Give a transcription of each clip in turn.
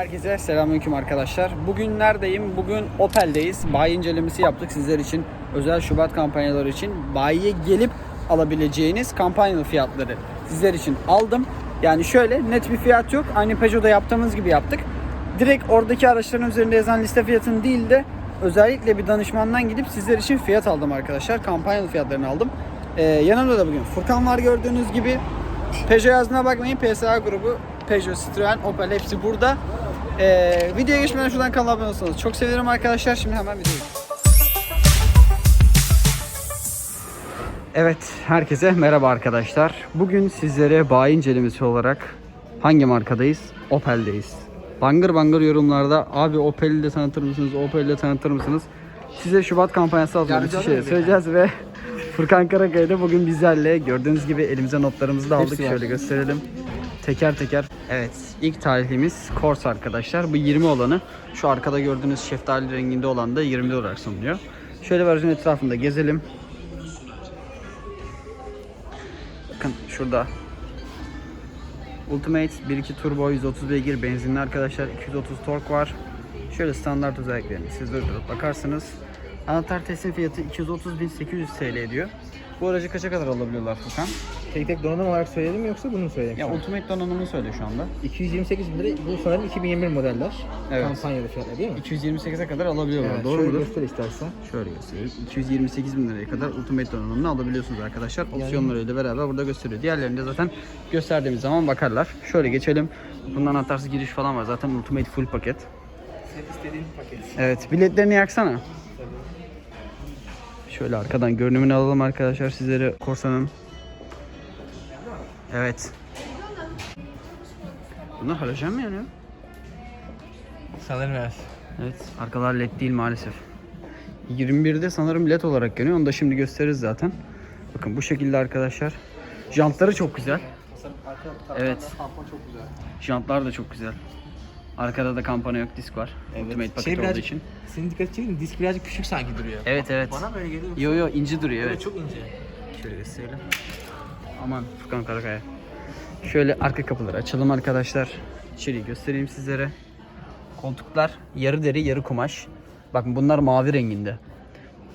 Herkese selamünaleyküm arkadaşlar. Bugün neredeyim? Bugün Opel'deyiz. Bayi incelemesi yaptık sizler için. Özel Şubat kampanyaları için bayiye gelip alabileceğiniz kampanyalı fiyatları sizler için aldım. Yani şöyle net bir fiyat yok. Aynı Peugeot'da yaptığımız gibi yaptık. Direkt oradaki araçların üzerinde yazan liste fiyatını değil de özellikle bir danışmandan gidip sizler için fiyat aldım arkadaşlar. Kampanyalı fiyatlarını aldım. Ee, yanımda da bugün Furkan var gördüğünüz gibi. Peugeot yazdığına bakmayın. PSA grubu, Peugeot, Citroen, Opel hepsi burada. Ee, videoya geçmeden şuradan kanala abone olsanız çok sevinirim arkadaşlar. Şimdi hemen videoya Evet, herkese merhaba arkadaşlar. Bugün sizlere bayi incelemesi olarak hangi markadayız? Opel'deyiz. Bangır bangır yorumlarda abi Opel'i de tanıtır mısınız, Opel'i de tanıtır mısınız? Size Şubat kampanyası adlı bir şey söyleyeceğiz ve Furkan Karakaya da bugün bizlerle. Gördüğünüz gibi elimize notlarımızı da aldık. Hepsi var. Şöyle gösterelim. Teker teker. Evet, ilk tarihlimiz Corsa arkadaşlar. Bu 20 olanı. Şu arkada gördüğünüz şeftali renginde olan da 20 olarak sunuluyor. Şöyle versiyon etrafında gezelim. Bakın şurada Ultimate 1.2 Turbo 130 beygir benzinli arkadaşlar 230 tork var. Şöyle standart özelliklerini siz de durup bakarsınız. Anahtar teslim fiyatı 230.800 TL ediyor. Bu aracı kaça kadar alabiliyorlar Furkan? Tek tek donanım olarak söyleyelim mi yoksa bunu mu söyleyelim? Ya? Ultimate donanımını söyle şu anda. 228 bin lira bu sanırım 2021 modeller. Evet. Kampanyalı fiyatlar değil mi? 228'e kadar alabiliyorlar. Evet, Doğru şöyle mudur? göster istersen. Şöyle göstereyim. 228 bin liraya kadar Ultimate donanımını alabiliyorsunuz arkadaşlar. Opsiyonlarıyla beraber burada gösteriyor. Diğerlerini de zaten gösterdiğimiz zaman bakarlar. Şöyle geçelim. Bundan anahtarsız giriş falan var. Zaten Ultimate full paket. Set istediğin paket. Evet, biletlerini yaksana. Şöyle arkadan görünümünü alalım arkadaşlar sizlere Corsa'nın. Evet. Bunlar halojen mi yanıyor? Sanırım evet. Evet, arkalar led değil maalesef. 21'de sanırım led olarak yanıyor. Onu da şimdi gösteririz zaten. Bakın bu şekilde arkadaşlar. Jantları çok güzel. Evet. Çok güzel. Jantlar da çok güzel. Arkada da kampana yok, disk var. Ultimate paket Şey olduğu birazcık- için. Senin dikkat çektin mi? Disk birazcık küçük sanki duruyor. Evet evet. Bana böyle geliyor. Yo yo ince duruyor Evet. evet. Çok ince. Şöyle gösterelim. Aman Furkan Karakaya. Şöyle arka kapıları açalım arkadaşlar. İçeriği göstereyim sizlere. Koltuklar yarı deri yarı kumaş. Bakın bunlar mavi renginde.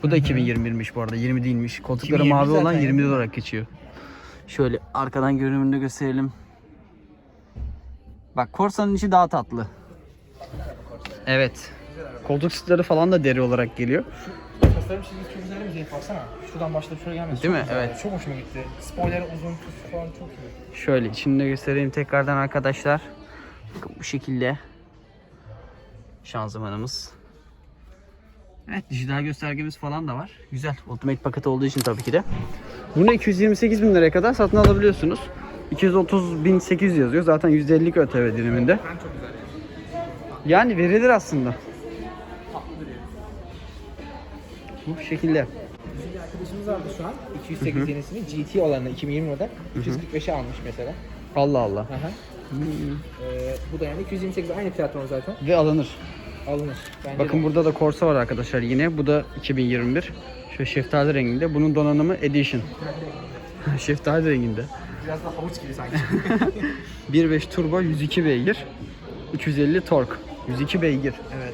Bu da 2021'miş bu arada 20 değilmiş. Koltukları 2020 mavi olan zaten 20 ya. olarak geçiyor. Şöyle arkadan görünümünü gösterelim. Bak Corsa'nın içi daha tatlı. Evet. Koltuk sütleri falan da deri olarak geliyor. Tasarım çizgisi çok güzel değil mi? Baksana. Şuradan başlayıp şuraya gelmesi. Değil mi? güzel. Evet. Çok hoşuma gitti. Spoiler uzun tuz falan çok iyi. Şöyle içini de göstereyim tekrardan arkadaşlar. Bakın bu şekilde şanzımanımız. Evet dijital göstergemiz falan da var. Güzel. Ultimate paket olduğu için tabii ki de. Bunu 228 bin liraya kadar satın alabiliyorsunuz. 230.800 yazıyor. Zaten %50'lik ÖTV diliminde. Ben çok güzel. Yani verilir aslında. Bu şekilde. Bizim bir arkadaşımız vardı şu an. 208 yenisini GT olanı 2020 model. 345'e almış mesela. Allah Allah. Ee, bu da yani 228 aynı platform zaten. Ve alınır. Alınır. Bence Bakın de. burada da Corsa var arkadaşlar yine. Bu da 2021. Şöyle şeftali renginde. Bunun donanımı Edition. şeftali renginde. biraz da havuç gibi sanki. 1.5 turbo 102 beygir. 350 tork. 102 beygir. evet.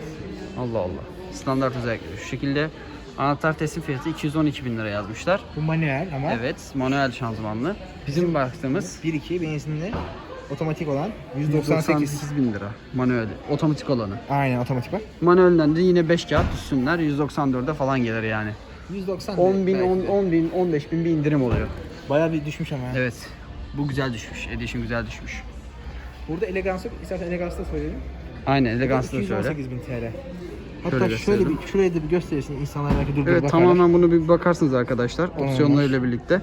Allah Allah. Standart özellikleri şu şekilde. Anahtar teslim fiyatı 212 bin lira yazmışlar. Bu manuel ama Evet, manuel şanzımanlı. Bizim baktığımız 1.2 benzinli otomatik olan 198. 198 bin lira manuel, otomatik olanı. Aynen otomatik bak. Manuelden de yine 5 kağıt üstünler 194'e falan gelir yani. 190 10 bin, belki 10, de. 10 bin, 15 bin bir indirim oluyor. Bayağı bir düşmüş ama. Evet. Bu güzel düşmüş. Edition güzel düşmüş. Burada elegans yok. İstersen elegans da söyleyelim. Aynen eleganslı da söyle. 218 bin TL. Hatta Şöyle şöyle, bir şuraya da bir gösterirsin insanlar belki durdurup Evet bakarlar. tamamen bunu bir bakarsınız arkadaşlar. Opsiyonlarıyla birlikte.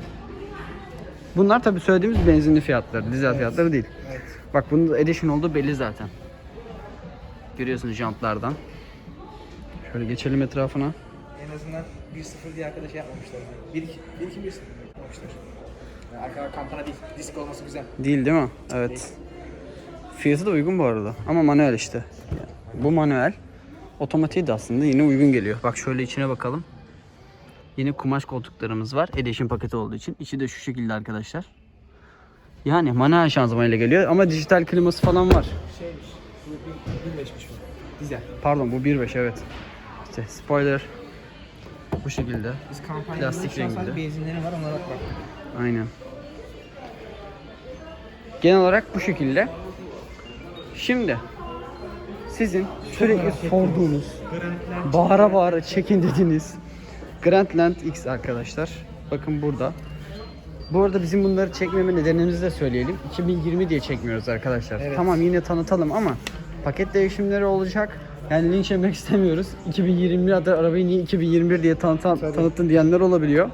Bunlar tabii söylediğimiz benzinli fiyatları, dizel fiyatları değil. Evet. Bak bunun edition olduğu belli zaten. Görüyorsunuz jantlardan. Şöyle geçelim etrafına. En azından 1-0 diye arkadaş yapmamışlar. 1-2 1-2 1 yapmamışlar. Yani arka kampana değil. Disk olması güzel. Değil değil mi? Evet. Fiyatı da uygun bu arada. Ama manuel işte. Bu manuel. Otomatiği de aslında yine uygun geliyor. Bak şöyle içine bakalım. Yine kumaş koltuklarımız var. Edition paketi olduğu için. İçi de şu şekilde arkadaşlar. Yani manuel şanzımanıyla geliyor ama dijital kliması falan var. Şeymiş. Bu 1.5'miş bu. Dizel. Pardon bu 1.5 evet. İşte spoiler bu şekilde. Biz Plastik renginde. benzinleri var onlara bak. Aynen. Genel olarak bu şekilde. Şimdi sizin sürekli sorduğunuz, bağıra bağıra çekin dediğiniz Grandland X arkadaşlar. Bakın burada. Bu arada bizim bunları çekmeme nedenimizi de söyleyelim. 2020 diye çekmiyoruz arkadaşlar. Evet. Tamam yine tanıtalım ama paket değişimleri olacak. Yani linç yemek istemiyoruz. 2021 adı arabayı niye 2021 diye tanıtan, Tabii. tanıttın diyenler olabiliyor.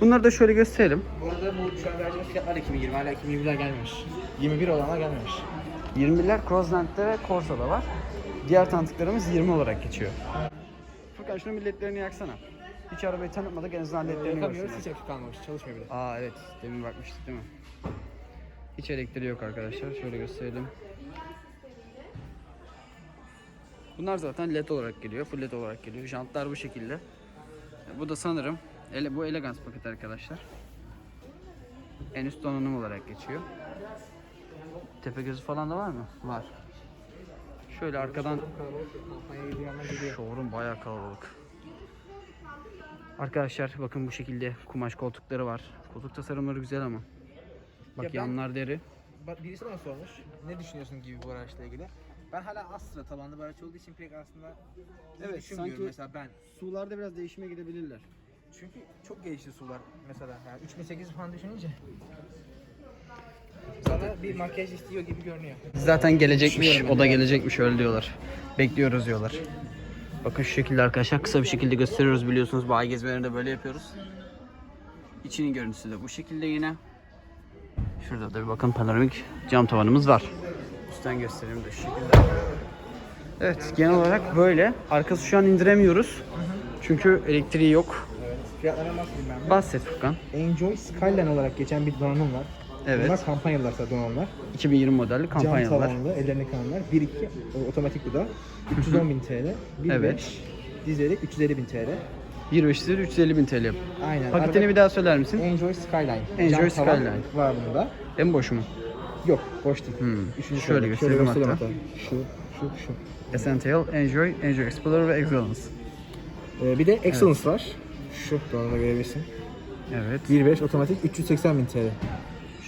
Bunları da şöyle gösterelim. Bu arada bu şu an vereceğimiz fiyatlar 2020 hala 2021'ler gelmemiş. 21 olanlar gelmemiş. 21'ler Crossland'de ve Corsa'da var. Diğer tanıtıklarımız 20 olarak geçiyor. Furkan şunu milletlerini yaksana. Hiç arabayı tanıtmadık en azından ledlerini Yakamıyoruz hiç görsünler. elektrik kalmamış çalışmıyor bile. Aa evet demin bakmıştık değil mi? Hiç elektriği yok arkadaşlar. Şöyle gösterelim. Bunlar zaten led olarak geliyor. Full led olarak geliyor. Jantlar bu şekilde. Bu da sanırım ele, bu elegans paket arkadaşlar. En üst donanım olarak geçiyor. Tepe gözü falan da var mı? Var. Şöyle arkadan. Showroom bayağı kalabalık. Arkadaşlar bakın bu şekilde kumaş koltukları var. Koltuk tasarımları güzel ama. Bak Ya ben- yanlar deri. Bak birisi bana sormuş. Ne düşünüyorsun gibi bu araçla ilgili? Ben hala Astra tabanlı bir araç olduğu için pek aslında Evet, düşünmüyorum sanki- mesela ben. Sularda biraz değişime gidebilirler. Çünkü çok gelişti sular mesela. Yani 3008 falan düşününce. Sana bir makyaj istiyor gibi görünüyor. Zaten gelecekmiş, o da gelecekmiş öyle diyorlar. Bekliyoruz diyorlar. Bakın şu şekilde arkadaşlar kısa bir şekilde gösteriyoruz biliyorsunuz bayi gezmelerinde böyle yapıyoruz. İçinin görüntüsü de bu şekilde yine. Şurada da bir bakın panoramik cam tavanımız var. Üstten göstereyim de şu şekilde. Evet genel olarak böyle. Arkası şu an indiremiyoruz. Çünkü elektriği yok. Fiyatlarına bahsedeyim ben. Bahset Furkan. Enjoy Skyline olarak geçen bir donanım var. Evet. Bunlar kampanyalarsa donanımlar. 2020 modelli Cam kampanyalar. tavanlı, ellerine kanlar. 1-2 otomatik bu da. 310 bin TL. 1.5 Evet. dizeli 350 bin TL. 1.5 lira 350 bin TL. Aynen. Paketini Arada bir daha söyler misin? Enjoy Skyline. Enjoy Cam tavan Skyline. var bunda. En boş mu? Yok, boş değil. Hmm. Üçüncü Şöyle göstereyim göstereyim hatta. Şu, şu, şu. Essential, Enjoy, Enjoy Explorer ve Excellence. Ee, bir de Excellence var. Şu donanımda görebilirsin. Evet. 1.5 otomatik 380 bin TL.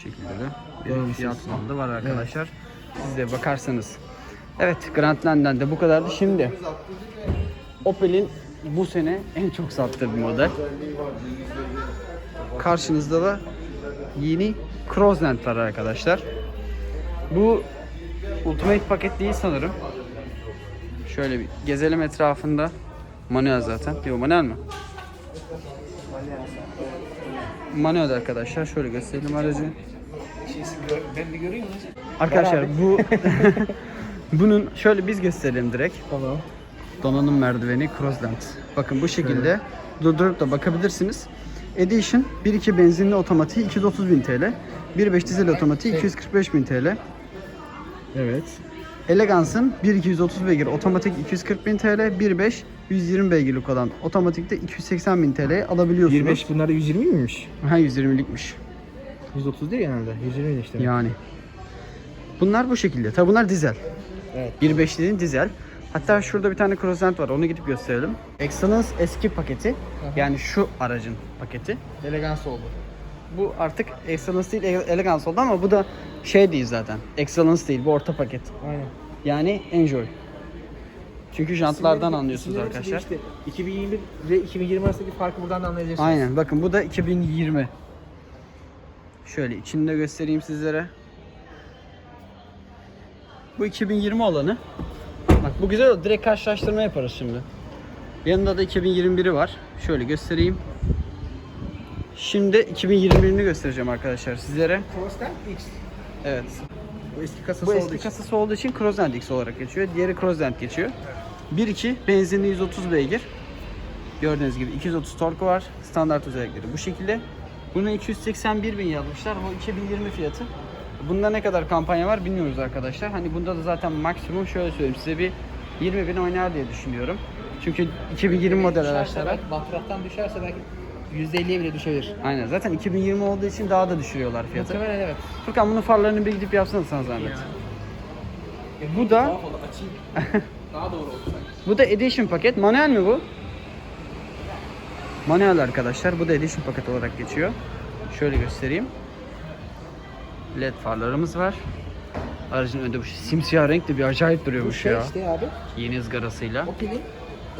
Şekilde de bir Görmüşsünüz. fiyat bandı var arkadaşlar. Siz de bakarsanız. Evet Grandland'den de bu kadardı. Şimdi Opel'in bu sene en çok sattığı bir model. Karşınızda da yeni Crossland var arkadaşlar. Bu Ultimate paket değil sanırım. Şöyle bir gezelim etrafında. Manuel zaten. Yok manuel mi? Manuel arkadaşlar. Şöyle gösterelim aracı. Ben bir göreyim mi? Arkadaşlar bu bunun şöyle biz gösterelim direkt. Tamam. Donanım merdiveni Crossland. Bakın bu şekilde durdurup da bakabilirsiniz. Edition 1.2 benzinli otomatiği 230 bin TL. 1.5 dizel otomatiği 245 bin TL. Evet. Elegance'ın 1.2 130 beygir otomatik 240 bin TL. 1.5 120 beygirlik olan otomatikte 280 bin TL alabiliyorsunuz. 25 bunlarda 120 miymiş? Ha 120'likmiş. 130 değil genelde. 120 değil işte. Yani. Bunlar bu şekilde. Tabi bunlar dizel. Evet. 1.5 dediğin dizel. Hatta şurada bir tane Crossland var. Onu gidip gösterelim. Excellence eski paketi. Yani şu aracın paketi. Elegans oldu. Bu artık Excellence değil Ele- Elegance oldu ama bu da şey değil zaten. Excellence değil. Bu orta paket. Aynen. Yani Enjoy. Çünkü jantlardan İsimleri- anlıyorsunuz isimleri arkadaşlar. değişti. 2021 ve 2020 arasındaki farkı buradan da anlayabilirsiniz. Aynen. Bakın bu da 2020. Şöyle içini de göstereyim sizlere. Bu 2020 olanı. Bak bu güzel oldu. Direkt karşılaştırma yaparız şimdi. Yanında da 2021'i var. Şöyle göstereyim. Şimdi 2021'ini göstereceğim arkadaşlar sizlere. Crossland X. Evet. Bu eski kasası Bu olduğu eski için. kasası olduğu için Crossland X olarak geçiyor. Diğeri Crossland geçiyor. 1.2 benzinli 130 beygir. Gördüğünüz gibi 230 torku var. Standart özellikleri bu şekilde. Buna 281 bin yazmışlar. Bu 2020 fiyatı. Bunda ne kadar kampanya var bilmiyoruz arkadaşlar. Hani bunda da zaten maksimum şöyle söyleyeyim size bir 20 bin oynar diye düşünüyorum. Çünkü 2020 model araçlara. belki, Batraftan düşerse belki %50'ye bile düşebilir. Aynen zaten 2020 olduğu için daha da düşürüyorlar fiyatı. Muhtemelen evet. Furkan bunun farlarını bir gidip yapsana sana zahmet. Bu da. Daha doğru oldu. Bu da edition paket. Manuel mi bu? Manuel arkadaşlar. Bu da edition paket olarak geçiyor. Şöyle göstereyim. LED farlarımız var. Aracın önünde bu simsiyah renk de bir acayip Bu duruyormuş şey ya. işte abi. Yeni ızgarasıyla. Opel'in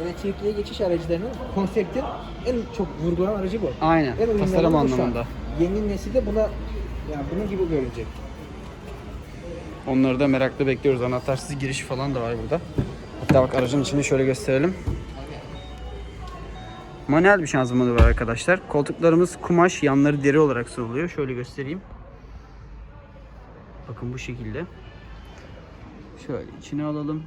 elektrikliye geçiş aracılarının konseptin en çok vurgulanan aracı bu. Aynen. En Tasarım anlamında. Yeni nesilde buna yani bunun gibi görünecek. Onları da merakla bekliyoruz. Anahtarsız giriş falan da var burada. Hatta bak aracın içini şöyle gösterelim. Manuel bir şanzımanı var arkadaşlar. Koltuklarımız kumaş, yanları deri olarak sunuluyor. Şöyle göstereyim. Bakın bu şekilde. Şöyle içine alalım.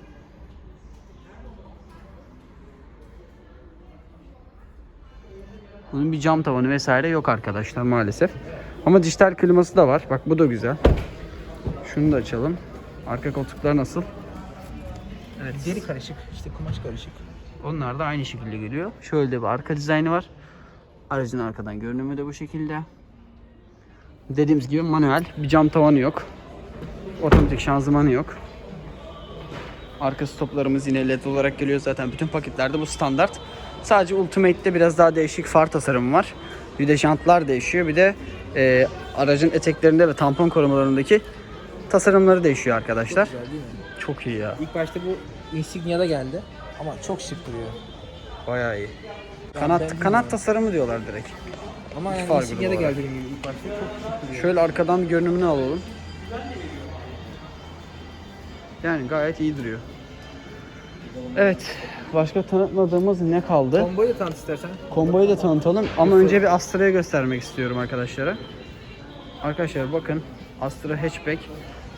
Bunun bir cam tavanı vesaire yok arkadaşlar maalesef. Ama dijital kliması da var. Bak bu da güzel. Şunu da açalım. Arka koltuklar nasıl? Evet. Deri karışık, işte kumaş karışık. Onlar da aynı şekilde geliyor. Şöyle bir arka dizaynı var. Aracın arkadan görünümü de bu şekilde. Dediğimiz gibi manuel. Bir cam tavanı yok. Otomatik şanzımanı yok. Arka stoplarımız yine led olarak geliyor zaten. Bütün paketlerde bu standart. Sadece Ultimate'de biraz daha değişik far tasarımı var. Bir de jantlar değişiyor. Bir de e, aracın eteklerinde ve tampon korumalarındaki tasarımları değişiyor arkadaşlar. Güzel değil mi? Çok iyi ya. İlk başta bu Insignia'da geldi ama çok şık duruyor. Bayağı iyi. ben Kanat kanat tasarımı diyorlar direkt. Ama yani farklı Insignia'da olarak. geldi gibi ilk başta çok şık duruyor. Şöyle arkadan görünümünü alalım. Yani gayet iyi duruyor. Evet. Başka tanıtmadığımız ne kaldı? Komboyu da tanıt istersen. Komboyu da tanıtalım ama önce bir Astra'yı göstermek istiyorum arkadaşlara. Arkadaşlar bakın Astra Hatchback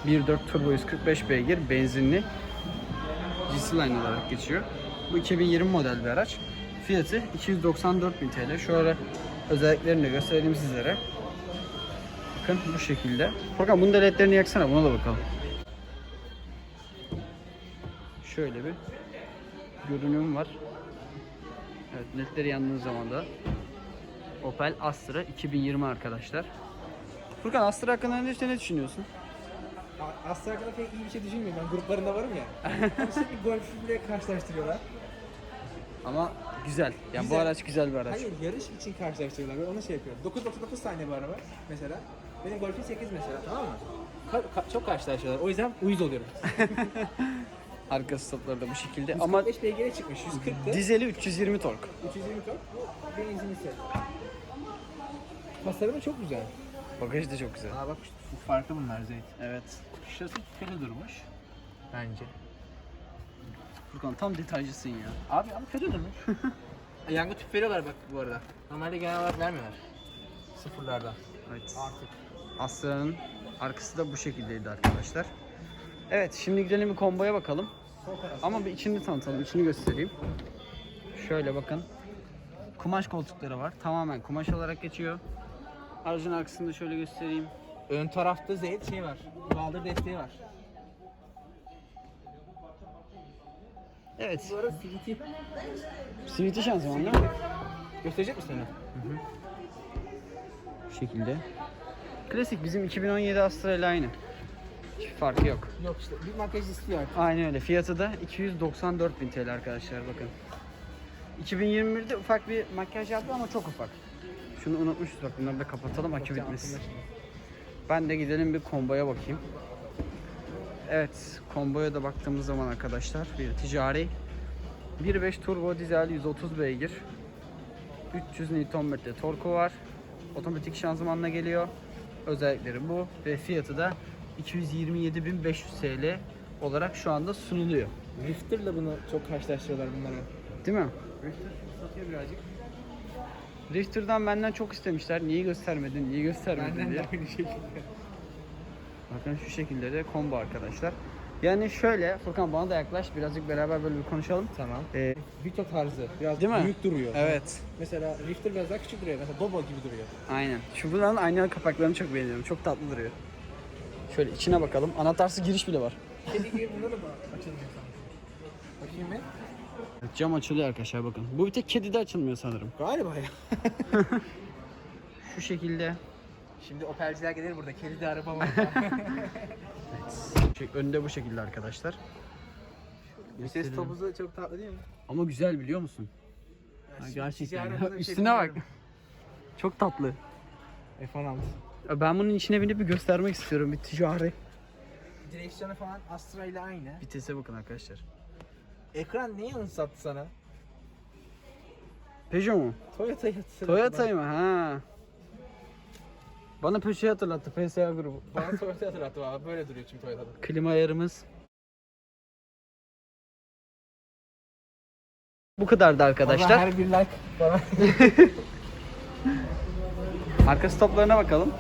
1.4 Turbo 145 beygir benzinli GC Line olarak geçiyor. Bu 2020 model bir araç. Fiyatı 294.000 TL. Şöyle özelliklerini de göstereyim sizlere. Bakın bu şekilde. Fakat bunun da ledlerini yaksana buna da bakalım. Şöyle bir görünüm var. Evet ledleri yandığı zaman da Opel Astra 2020 arkadaşlar. Furkan Astra hakkında ne düşünüyorsun? A- Aslı hakkında pek iyi bir şey düşünmüyorum. Ben gruplarında varım ya. Sürekli golfle karşılaştırıyorlar. Ama güzel. Yani bu Güzel. araç güzel bir araç. Hayır yarış için karşılaştırıyorlar. Ben onu şey yapıyorum. 9.9 saniye bu araba mesela. Benim golfim 8 mesela tamam mı? Ka- ka- çok karşılaştırıyorlar. O yüzden uyuz oluyorum. Arka stopları da bu şekilde. Ama 145 beygire çıkmış. 140'tı. dizeli 320 tork. 320 top. Bu benzinlisi. Tasarımı çok güzel. Bagaj da çok güzel. Aa bak şu farklı bunlar Zeyt. Evet. Şurası kötü durmuş. Bence. Furkan tam detaycısın ya. Abi ama kötü durmuş. Yangın tüp veriyorlar bak bu arada. Normalde genel olarak vermiyorlar. Sıfırlarda. Evet. Artık. Astra'nın arkası da bu şekildeydi arkadaşlar. Evet şimdi gidelim bir komboya bakalım. Ama bir içini tanıtalım. içini göstereyim. Şöyle bakın. Kumaş koltukları var. Tamamen kumaş olarak geçiyor. Aracın arkasını da şöyle göstereyim. Ön tarafta Zeyt şey var. Baldır desteği var. Evet. Bu arada CVT CVT şanzıman değil mi? gösterecek misin onu? Bu şekilde. Klasik bizim 2017 Astra ile aynı. Hiçbir farkı yok. Yok işte bir makyaj istiyor artık. Aynen öyle. Fiyatı da 294.000 TL arkadaşlar bakın. 2021'de ufak bir makyaj yaptı ama çok ufak. Şunu unutmuşuz bak bunları da kapatalım akü bitmesin. Ben de gidelim bir komboya bakayım. Evet komboya da baktığımız zaman arkadaşlar bir ticari 1.5 turbo dizel 130 beygir 300 Nm torku var. Otomatik şanzımanla geliyor. Özellikleri bu ve fiyatı da 227.500 TL olarak şu anda sunuluyor. Rifter'la bunu çok karşılaştırıyorlar bunları. Değil mi? Rifter satıyor birazcık. Rifter'dan benden çok istemişler. Niye göstermedin? Niye göstermedin Benden diye. de aynı şekilde. Bakın şu şekilde de combo arkadaşlar. Yani şöyle Furkan bana da yaklaş birazcık beraber böyle bir konuşalım. Tamam. Ee, Vito tarzı. Biraz Değil mi? büyük duruyor. evet. Mesela Rifter biraz daha küçük duruyor. Mesela Bobo gibi duruyor. Aynen. Şu bunların aynalı kapaklarını çok beğeniyorum. Çok tatlı duruyor. Şöyle içine bakalım. Anahtarsız giriş bile var. Kedi gibi bunda da mı açılmıyor sanki? Bakayım bir. Evet, cam açılıyor arkadaşlar bakın. Bu bir tek kedide açılmıyor sanırım. Galiba ya. Şu şekilde. Şimdi Opel'ciler gelir burada. Kedi de araba var. Şey, önde bu şekilde arkadaşlar. Vites Gösterelim. topuzu çok tatlı değil mi? Ama güzel biliyor musun? Ha, şimdi gerçekten. bir şey Üstüne bak. bilmiyorum. Çok tatlı. F16. Ya Ben bunun içine binip bir göstermek istiyorum bir ticari. Direksiyonu falan Astra ile aynı. Vitese bakın arkadaşlar. Ekran neyi anımsattı sana? Peugeot mu? Toyota'yı hatırlattı. Toyota'yı mı? Ha. Bana Peugeot'u hatırlattı. PSA grubu. Bana Toyota'yı hatırlattı valla. Böyle duruyor çünkü Toyota'da. Klima ayarımız. Bu kadardı arkadaşlar. Her bir like falan. Arka stoplarına bakalım.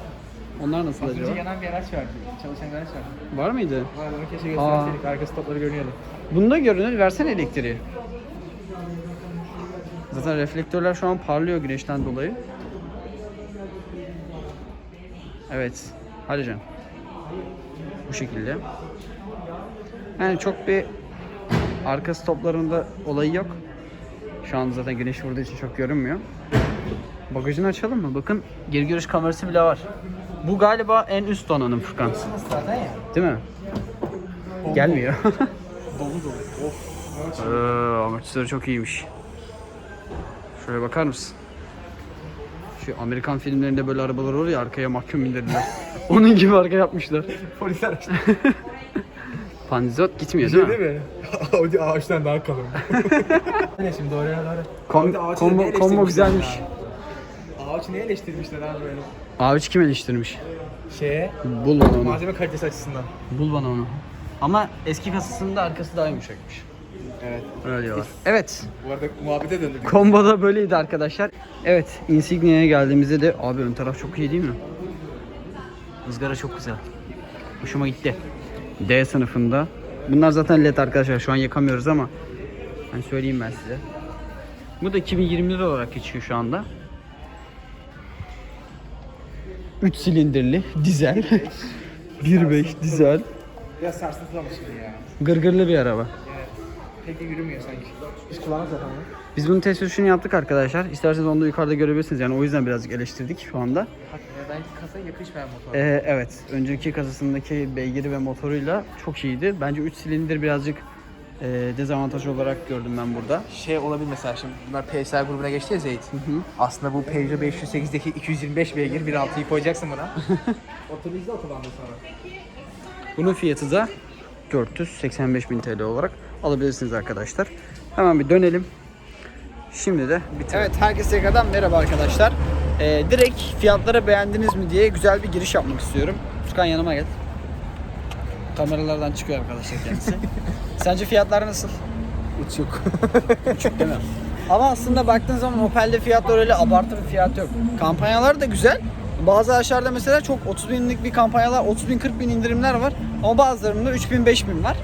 Onlar nasıl Az önce yanan bir araç vardı. Çalışan bir araç vardı. Var mıydı? Var onu keşke gösterseydik. Arka stopları görünüyordu. Bunda görünür. Versene elektriği. Zaten reflektörler şu an parlıyor güneşten dolayı. Evet. Hadi canım. Bu şekilde. Yani çok bir arka stoplarında olayı yok. Şu an zaten güneş vurduğu için çok görünmüyor. Bagajını açalım mı? Bakın geri görüş kamerası bile var. Bu galiba en üst donanım Furkan. Zaten ya. Değil mi? Gelmiyor. Dolu dolu. Of. Ee, amortisörü çok iyiymiş. Şuraya bakar mısın? Şu Amerikan filmlerinde böyle arabalar olur ya arkaya mahkum indirdiler. Onun gibi arka yapmışlar. Polis araç. Pandizot gitmiyor değil mi? mi? Audi ağaçtan daha kalın. ne şimdi yana doğru. Kom- Audi kombo- kombo eleştirmişler güzelmiş. ya? Ağaç ne eleştirmişler abi böyle? Abi kim eleştirmiş? Şeye, Bul bana onu. malzeme kalitesi açısından. Bul bana onu. Ama eski kasasında arkası daha yumuşakmış. Evet. Öyle diyorlar. Evet. Bu arada muhabbete döndük. Komboda böyleydi arkadaşlar. Evet, Insignia'ya geldiğimizde de abi ön taraf çok iyi değil mi? Izgara çok güzel. Hoşuma gitti. D sınıfında. Bunlar zaten led arkadaşlar. Şu an yakamıyoruz ama hani söyleyeyim ben size. Bu da 2020'li olarak geçiyor şu anda. 3 silindirli dizel. 1.5 dizel. Biraz sarsıntılamış gibi ya. Gırgırlı bir araba. Evet. Pek de yürümüyor sanki. Biz kullanırız zaten onu. Biz bunun test sürüşünü yaptık arkadaşlar. İsterseniz onu da yukarıda görebilirsiniz. Yani o yüzden birazcık eleştirdik şu anda. Hakikaten bence kasaya yakışmayan motor. Ee, evet. Önceki kasasındaki beygiri ve motoruyla çok iyiydi. Bence 3 silindir birazcık e, dezavantaj olarak gördüm ben burada. Şey olabilir mesela şimdi bunlar PSR grubuna geçti ya Zeyt. Aslında bu Peugeot 508'deki 225 beygir 1.6'yı koyacaksın buna. Otobüsde otobanda sonra. Bunun fiyatı da 485.000 TL olarak alabilirsiniz arkadaşlar. Hemen bir dönelim. Şimdi de bitirelim. Evet herkese tekrardan merhaba arkadaşlar. Ee, direkt fiyatları beğendiniz mi diye güzel bir giriş yapmak istiyorum. Furkan yanıma gel. Kameralardan çıkıyor arkadaşlar kendisi. Sence fiyatlar nasıl? Uçuk. Küçük değil mi? Ama aslında baktığın zaman Opel'de fiyatlar öyle abartı bir fiyat yok. Kampanyalar da güzel. Bazı araçlarda mesela çok 30 binlik bir kampanyalar, 30 bin 40 bin indirimler var. Ama bazılarında 3 bin 5 bin var.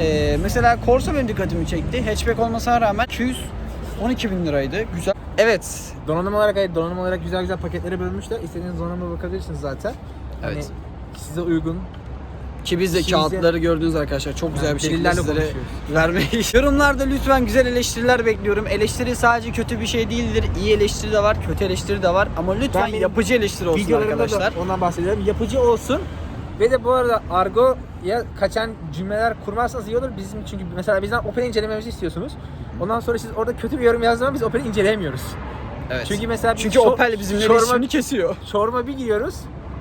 Ee, mesela Corsa benim dikkatimi çekti. Hatchback olmasına rağmen 212 bin liraydı. Güzel. Evet. donanım olarak evet, donanım olarak güzel güzel paketlere bölmüşler. İstediğiniz donanıma bakabilirsiniz zaten. Evet. Hani size uygun. Ki biz de Şimdi- kağıtları gördünüz arkadaşlar. Çok güzel Yani bir şekilde delillerle sizlere konuşuyoruz. vermeyi. Yorumlarda lütfen güzel eleştiriler bekliyorum. Eleştiri sadece kötü bir şey değildir. İyi eleştiri de var, kötü eleştiri de var. Ama lütfen benim yapıcı eleştiri olsun Videolarımda arkadaşlar. da ondan bahsediyorum. Yapıcı olsun. Ve de bu arada argoya kaçan cümleler kurmazsanız iyi olur. Bizim çünkü mesela bizden Opel incelememizi istiyorsunuz. Ondan sonra siz orada kötü bir yorum yazdığınız zaman biz Opel'i inceleyemiyoruz. Evet. Çünkü mesela biz Çünkü şo- Opel bizimle şorma- iletişimini kesiyor. Çorba bir giriyoruz.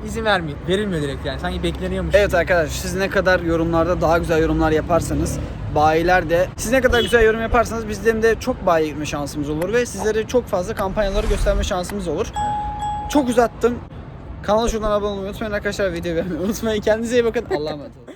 İzin vermiyor. Verilmiyor direkt yani. Sanki bekleniyormuş. Evet arkadaşlar siz ne kadar yorumlarda daha güzel yorumlar yaparsanız bayiler de siz ne kadar güzel yorum yaparsanız bizlerin de çok bayi gitme şansımız olur ve sizlere çok fazla kampanyaları gösterme şansımız olur. Çok uzattım. Kanala şuradan abone olmayı unutmayın arkadaşlar. Videoyu beğenmeyi unutmayın. Kendinize iyi bakın. Allah'a emanet olun.